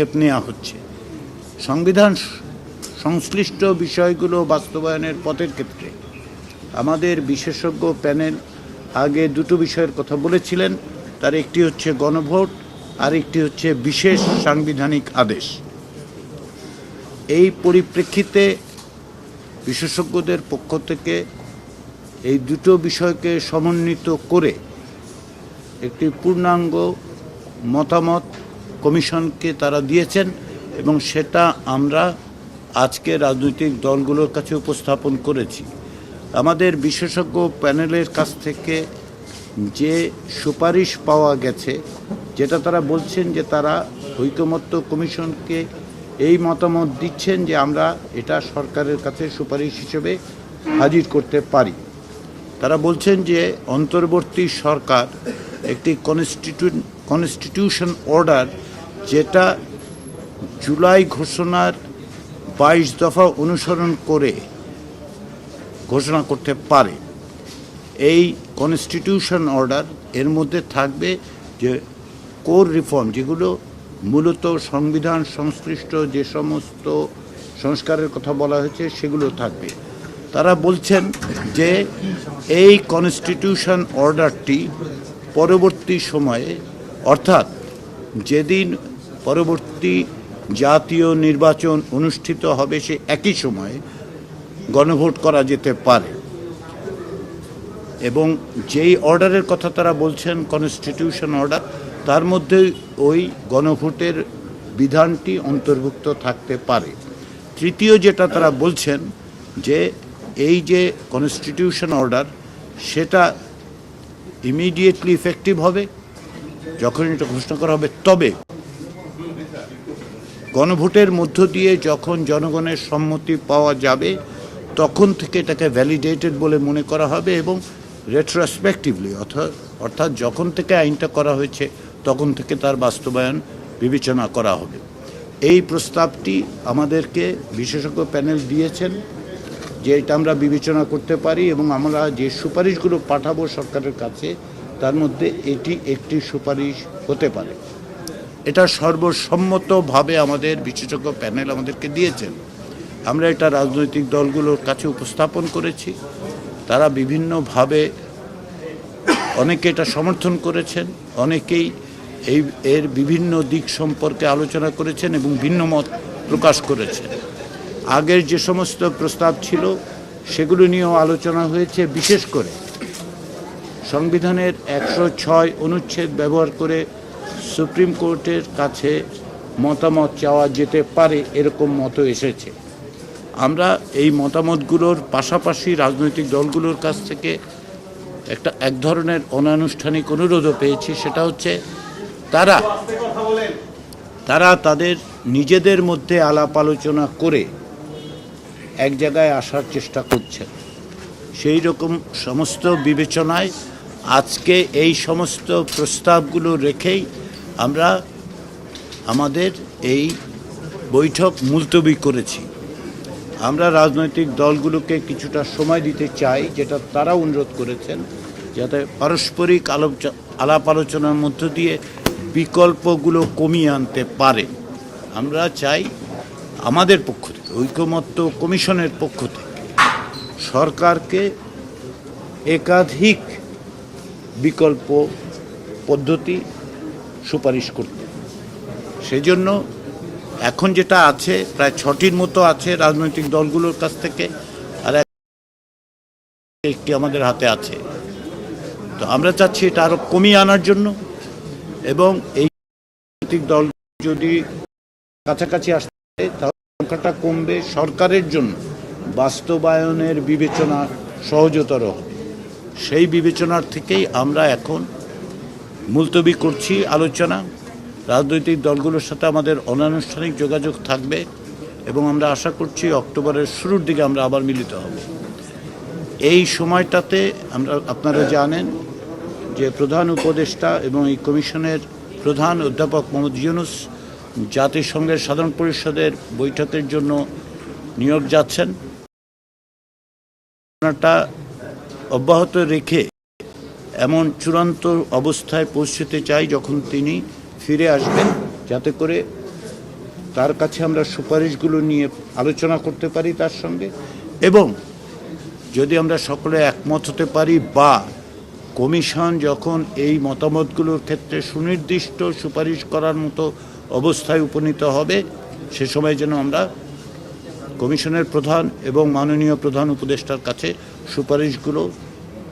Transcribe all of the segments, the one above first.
পদক্ষেপ নেওয়া হচ্ছে। সংবিধান সংশ্লিষ্ট বিষয়গুলো বাস্তবায়নের পথের ক্ষেত্রে আমাদের বিশেষজ্ঞ প্যানেল আগে দুটো বিষয়ের কথা বলেছিলেন, তার একটি হচ্ছে গণভোট, আর একটি হচ্ছে বিশেষ সাংবিধানিক আদেশ। এই পরিপ্রেক্ষিতে বিশেষজ্ঞদের পক্ষ থেকে এই দুটো বিষয়কে সমন্বিত করে একটি পূর্ণাঙ্গ মতামত কমিশনকে তারা দিয়েছেন এবং সেটা আমরা আজকে রাজনৈতিক দলগুলোর কাছে উপস্থাপন করেছি। আমাদের বিশেষজ্ঞ প্যানেলের কাছ থেকে যে সুপারিশ পাওয়া গেছে, যেটা তারা বলছেন যে তারা ঐকমত্য কমিশনকে এই মতামত দিচ্ছেন যে আমরা এটা সরকারের কাছে সুপারিশ হিসেবে হাজির করতে পারি। তারা বলছেন যে অন্তর্বর্তী সরকার একটি কনস্টিটিউ কনস্টিটিউশন অর্ডার যেটা জুলাই ঘোষণার বাইশ দফা অনুসরণ করে ঘোষণা করতে পারে। এই কনস্টিটিউশন অর্ডার এর মধ্যে থাকবে যে কোর রিফর্ম যেগুলো মূলত সংবিধান সংশ্লিষ্ট যে সমস্ত সংস্কারের কথা বলা হয়েছে সেগুলো থাকবে। তারা বলছেন যে এই কনস্টিটিউশন অর্ডারটি পরবর্তী সময়ে অর্থাৎ যেদিন পরবর্তী জাতীয় নির্বাচন অনুষ্ঠিত হবে সে একই সময়ে, গণভোট করা যেতে পারে। এবং যেই অর্ডারের কথা তারা বলছেন কনস্টিটিউশন অর্ডার তার মধ্যে ওই গণভোটের বিধানটি অন্তর্ভুক্ত থাকতে পারে। তৃতীয় যেটা তারা বলছেন, যে এই যে কনস্টিটিউশন অর্ডার সেটা ইমিডিয়েটলি ইফেক্টিভ হবে, যখন এটা ঘোষণা করা হবে, তবে গণভোটের মধ্য দিয়ে যখন জনগণের সম্মতি পাওয়া যাবে, তখন থেকে এটাকে ভ্যালিডেটেড বলে মনে করা হবে এবং রেট্রোস্পেক্টিভলি অর্থাৎ অর্থাৎ যখন থেকে আইনটা করা হয়েছে, তখন থেকে তার বাস্তবায়ন বিবেচনা করা হবে। এই প্রস্তাবটি আমাদেরকে বিশেষজ্ঞ প্যানেল দিয়েছেন যে এটা আমরা বিবেচনা করতে পারি এবং আমরা যে সুপারিশগুলো পাঠাবো সরকারের কাছে, তার মধ্যে এটি একটি সুপারিশ হতে পারে। এটা সর্বসম্মতভাবে আমাদের বিশেষজ্ঞ প্যানেল আমাদেরকে দিয়েছেন। আমরা এটা রাজনৈতিক দলগুলোর কাছে উপস্থাপন করেছি। তারা বিভিন্নভাবে অনেকে এটা সমর্থন করেছেন, অনেকেই এই, এর বিভিন্ন দিক সম্পর্কে আলোচনা করেছেন এবং ভিন্ন মত প্রকাশ করেছেন। আগের যে সমস্ত প্রস্তাব ছিল, সেগুলো নিয়েও আলোচনা হয়েছে, বিশেষ করে সংবিধানের একশো ছয় অনুচ্ছেদ ব্যবহার করে সুপ্রিম কোর্টের কাছে মতামত চাওয়া যেতে পারে এরকম মতো এসেছে। আমরা এই মতামতগুলোর পাশাপাশি রাজনৈতিক দলগুলোর কাছ থেকে একটা এক ধরনের অনানুষ্ঠানিক অনুরোধও পেয়েছি, সেটা হচ্ছে তারা তারা তাদের নিজেদের মধ্যে আলাপ আলোচনা করে এক জায়গায় আসার চেষ্টা করছেন। সেই রকম সমস্ত বিবেচনায় আজকে এই সমস্ত প্রস্তাবগুলো রেখেই আমরা আমাদের এই বৈঠক মুলতবি করেছি। আমরা রাজনৈতিক দলগুলোকে কিছুটা সময় দিতে চাই, যেটা তারা অনুরোধ করেছেন, যাতে পারস্পরিক আলাপ আলোচনার মধ্য দিয়ে বিকল্পগুলো কমিয়ে আনতে পারে। আমরা চাই আমাদের পক্ষ থেকে, ঐকমত্য কমিশনের পক্ষ থেকে সরকারকে একাধিক বিকল্প পদ্ধতি সুপারিশ করতে। সেজন্য এখন যেটা আছে, প্রায় ছটির মতো আছে রাজনৈতিক দলগুলোর কাছ থেকে, আর এক- একটি আমাদের হাতে আছে। তো আমরা চাচ্ছি এটা আরও কমিয়ে আনার জন্য, এবং এই রাজনৈতিক দল যদি কাছাকাছি আসতে তাহলে সংখ্যাটা কমবে সরকারের জন্য। বাস্তবায়নের বিবেচনা সহজতর হবে। সেই বিবেচনার থেকেই আমরা এখন মুলতবি করছি আলোচনা। রাজনৈতিক দলগুলোর সাথে আমাদের অনানুষ্ঠানিক যোগাযোগ থাকবে এবং আমরা আশা করছি অক্টোবরের শুরুর দিকে আমরা আবার মিলিত হব। এই সময়টাতে আমরা, আপনারা জানেন যে প্রধান উপদেষ্টা এবং এই কমিশনের প্রধান অধ্যাপক মোহাম্মদ ইউনুস জাতিসংঘের সাধারণ পরিষদের বৈঠকের জন্য নিয়োগ যাচ্ছেন। ঘটনাটা অব্যাহত রেখে এমন চূড়ান্ত অবস্থায় পৌঁছতে চাই যখন তিনি ফিরে আসবেন, যাতে করে তার কাছে আমরা সুপারিশগুলো নিয়ে আলোচনা করতে পারি তার সঙ্গে। এবং যদি আমরা সকলে একমত হতে পারি বা কমিশন যখন এই মতামতগুলোর ক্ষেত্রে সুনির্দিষ্ট সুপারিশ করার মতো অবস্থায় উপনীত হবে, সে সময় যেন আমরা কমিশনের প্রধান এবং মাননীয় প্রধান উপদেষ্টার কাছে সুপারিশগুলো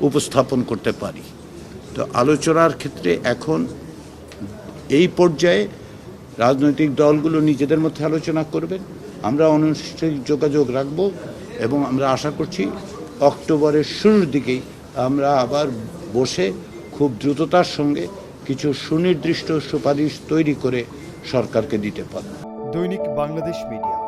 উপস্থাপন করতে পারি। তো আলোচনার ক্ষেত্রে এখন এই পর্যায়ে রাজনৈতিক দলগুলো নিজেদের মধ্যে আলোচনা করবেন। আমরা অনিশ্চিত যোগাযোগ রাখব এবং আমরা আশা করছি অক্টোবরের শুরুর দিকেই আমরা আবার বসে খুব দ্রুততার সঙ্গে কিছু সুনির্দিষ্ট সুপারিশ তৈরি করে সরকারকে দিতে পারব। দৈনিক বাংলাদেশ মিডিয়া।